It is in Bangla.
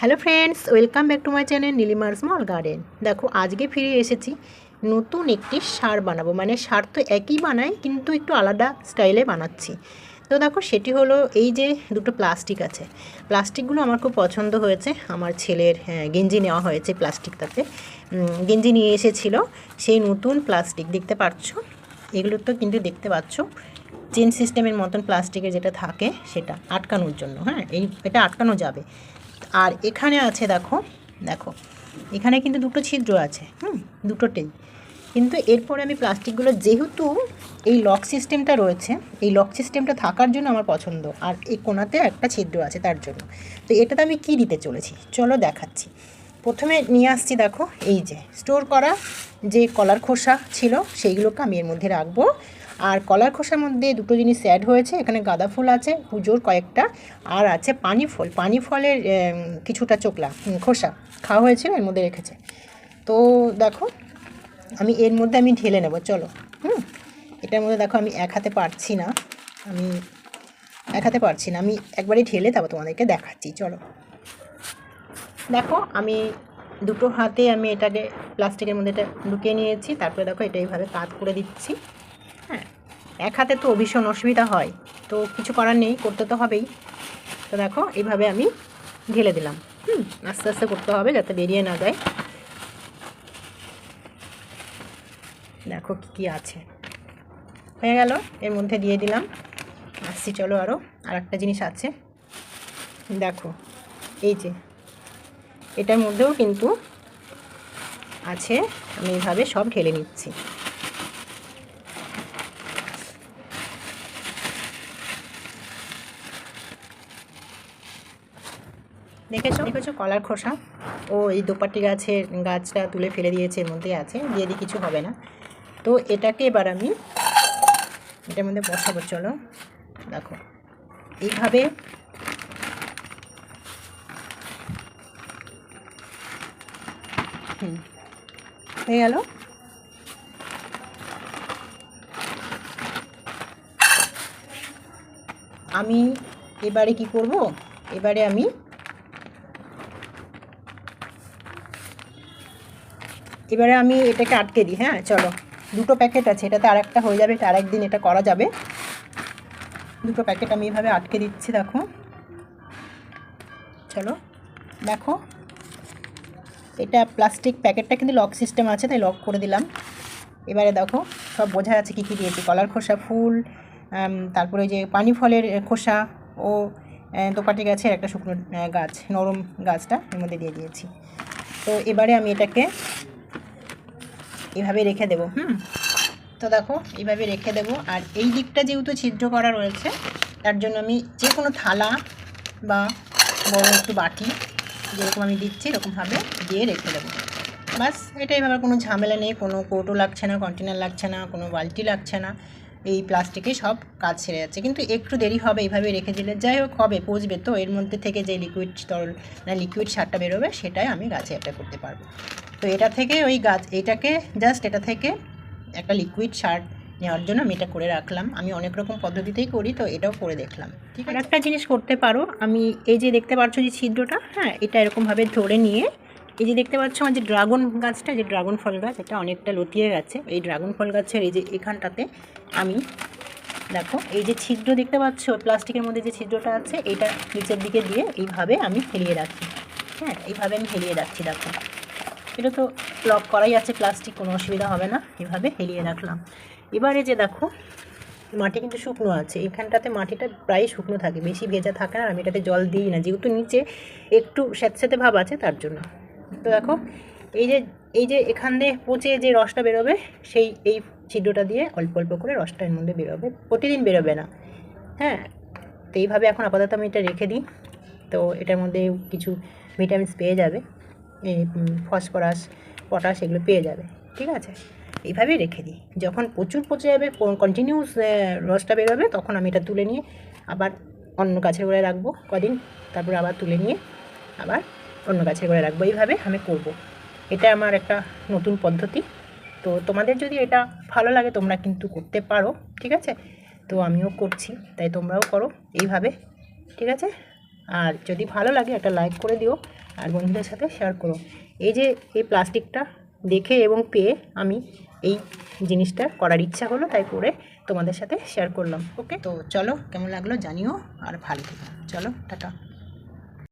Hello friends welcome back to my channel নীলিমার স্মল গার্ডেন। দেখো আজকে ফিরে এসেছি নতুন একটি সার বানাবো। মানে সার তো একই বানাই কিন্তু একটু আলাদা স্টাইলে বানাচ্ছি। তো দেখো সেটি হলো এই যে দুটো প্লাস্টিক আছে। প্লাস্টিকগুলো আমার খুব পছন্দ হয়েছে। আমার ছেলের হ্যাঁ, গেঞ্জি নেওয়া হয়েছে প্লাস্টিকটাতে গেঞ্জি নিয়ে এসেছিল। সেই নতুন প্লাস্টিক দেখতে পাচ্ছ? এগুলো তো কিন্তু দেখতে পাচ্ছ। চেন সিস্টেমের মতন প্লাস্টিকের যেটা থাকে সেটা আটকানোর জন্য হ্যাঁ এই এটা আটকানো যাবে। আর এখানে আছে, দেখো দেখো, এখানে কিন্তু দুটো ছিদ্র আছে, হুম দুটোতেই কিন্তু এরপরে আমি প্লাস্টিকগুলো যেহেতু এই লক সিস্টেমটা রয়েছে, এই লক সিস্টেমটা থাকার জন্য আমার পছন্দ, আর এই কোনাতে একটা ছিদ্র আছে তার জন্য। তো এটাতে আমি কি দিতে চলেছি? চলো দেখাচ্ছি। প্রথমে নিয়ে আসছি, দেখো, এই যে, স্টোর করা যে কলার খোসা ছিল, সেইগুলোকে আমি এর মধ্যে রাখব। আর কলার খোসার মধ্যে দুটো জিনিস অ্যাড হয়েছে, এখানে গাঁদা ফুল আছে, পুজোর কয়েকটা, আর আছে পানি ফল। পানি ফলের কিছুটা চোকলা খোসা খাওয়া হয়েছিল, এর মধ্যে রেখেছে। তো দেখো, আমি এর মধ্যে আমি ঢেলে নেব, চলো। হুম? এটার মধ্যে দেখো আমি এক হাতে পারছি না, আমি এক হাতে পারছি না, আমি একবারই ঢেলে তারপর তোমাদেরকে দেখাচ্ছি, চলো। দেখো, আমি দুটো হাতে আমি এটাকে প্লাস্টিকের মধ্যে এটা ঢুকিয়ে নিয়েছি, তারপরে দেখো এটা এইভাবে কাত করে দিচ্ছি। এক হাতে তো ভীষণ অসুবিধা হয়। তো কিছু করার নেই, করতে তো হবেই। তো দেখো, এইভাবে আমি ঢেলে দিলাম। হুম, আস্তে আস্তে করতে হবে যাতে বেরিয়ে না যায়। দেখো কী কী আছে। হয়ে গেল, এর মধ্যে দিয়ে দিলাম। আসছি, চলো আরও আর একটা জিনিস আছে। দেখো, এই যে, এটার মধ্যেও কিন্তু আছে, আমি এইভাবে সব ঢেলে নিচ্ছি। দেখেছ? দেখেছ কলার খোসা? ও, এই দোপাটি গাছের গাছটা তুলে ফেলে দিয়েছে, এর মধ্যে আছে, দিয়ে দিয়ে কিছু হবে না। তো এটাকে এবার আমি এটার মধ্যে বসাবো, চলো। দেখো, এইভাবে হুম, হয়ে গেল। আমি এবারে কি করব? এবারে আমি এবারে আমি এটাকে আটকে দিই হ্যাঁ চলো। দুটো প্যাকেট আছে, এটাতে আরেকটা হয়ে যাবে, এটা আরেকদিন এটা করা যাবে। দুটো প্যাকেট আমি এভাবে আটকে দিচ্ছি, দেখো। চলো, দেখো। এটা প্লাস্টিক প্যাকেটটা কিন্তু লক সিস্টেম আছে, তাই লক করে দিলাম। এবারে দেখো, সব বোঝা যাচ্ছে কী কী দিয়েছি। কলার খোসা, ফুল তারপরে যে পানি ফলের খোসা ও দোপাটি গাছের একটা শুকনো গাছ, নরম গাছটা এর মধ্যে দিয়ে দিয়েছি। তো এবারে আমি এটাকে এভাবে রেখে দেবো, হুম? তো দেখো এইভাবে রেখে দেবো। আর এই দিকটা যেহেতু ছিদ্র করা রয়েছে, তার জন্য আমি যে কোনো থালা বা বড় একটু বাটি যেরকম আমি দিচ্ছি, এরকমভাবে দিয়ে রেখে দেবো। বাস এটা এভাবে কোনো ঝামেলা নেই, কোনো কোটো লাগছে না কন্টেনার লাগছে না, কোনো বালতি লাগছে না। এই প্লাস্টিকে সব কাজ সেরে যাচ্ছে। কিন্তু একটু দেরি হবে এইভাবে রেখে দিলে। যাই হোক, হবে, পচবে তো। এর মধ্যে থেকে যে লিকুইড তরল না লিকুইড সারটা বেরোবে, সেটাই আমি গাছে অ্যাপ্লাই করতে পারব। তো এটা থেকে ওই গাছ, এটাকে জাস্ট এটা থেকে একটা লিকুইড সার নেওয়ার জন্য আমি এটা করে রাখলাম। আমি অনেক রকম পদ্ধতিতেই করি, তো এটাও করে দেখলাম। ঠিক আছে? একটা জিনিস করতে পারো। আমি এই যে দেখতে পাচ্ছ যে ছিদ্রটা হ্যাঁ এটা এরকমভাবে ধরে নিয়ে এই যে দেখতে পাচ্ছ আমার যে ড্রাগন গাছটা, যে ড্রাগন ফল গাছ, এটা অনেকটা লতিয়ে গেছে। এই ড্রাগন ফল গাছের এই যে এখানটাতে আমি, দেখো, এই যে ছিদ্র দেখতে পাচ্ছ, প্লাস্টিকের মধ্যে যে ছিদ্রটা আছে, এটা নিচের দিকে দিয়ে এইভাবে আমি ফেলিয়ে রাখি। হ্যাঁ এইভাবে আমি ফেলিয়ে রাখছি দেখো। এটা তো লক করাই আছে, প্লাস্টিক, কোনো অসুবিধা হবে না এভাবে হেলিয়ে রাখলাম। এবারে যে দেখো, মাটি কিন্তু শুকনো আছে। এখানটাতে মাটিটা প্রায় শুকনো থাকে, বেশি ভেজা থাকে না আমি এটাতে জল দিই না, যেহেতু নিচে একটু স্যাঁতস্যাঁতে ভাব আছে, তার জন্য। তো দেখো, এই যে এই যে এখান দিয়ে পচে যে রসটা বেরোবে, সেই, এই ছিদ্রটা দিয়ে অল্প অল্প করে রসটা এর মধ্যে বেরোবে। প্রতিদিন বেরোবে না। হ্যাঁ? তো এইভাবে এখন আপাতত আমি এটা রেখে দিই। তো এটার মধ্যে কিছু ভিটামিনস পেয়ে যাবে। ফসফরাস, পটাশ এগুলো পেয়ে যাবে। ঠিক আছে? এইভাবেই রেখে দিই। যখন প্রচুর পচে যাবে কন্টিনিউস রসটা বেরোবে, তখন আমি এটা তুলে নিয়ে আবার অন্য গাছের গোড়ায় রাখব। কদিন? তারপরে আবার তুলে নিয়ে আবার অন্য গাছের করে রাখব। এইভাবে আমি করব। এটা আমার একটা নতুন পদ্ধতি। তো তোমাদের যদি এটা ভালো লাগে, তোমরা কিন্তু করতে পারো, ঠিক আছে? তো আমিও করছি, তাই তোমরাও করো এইভাবে, ঠিক আছে? আর যদি ভালো লাগে, একটা লাইক করে দিও, আর বন্ধুদের সাথে শেয়ার করো। এই যে, এই প্লাস্টিকটা দেখে এবং পেয়ে আমি এই জিনিসটা করার ইচ্ছা হলো, তাই করে তোমাদের সাথে শেয়ার করলাম, ওকে? তো চলো, কেমন লাগল জানিও, আর ভালো থেকো। চলো, টাটা।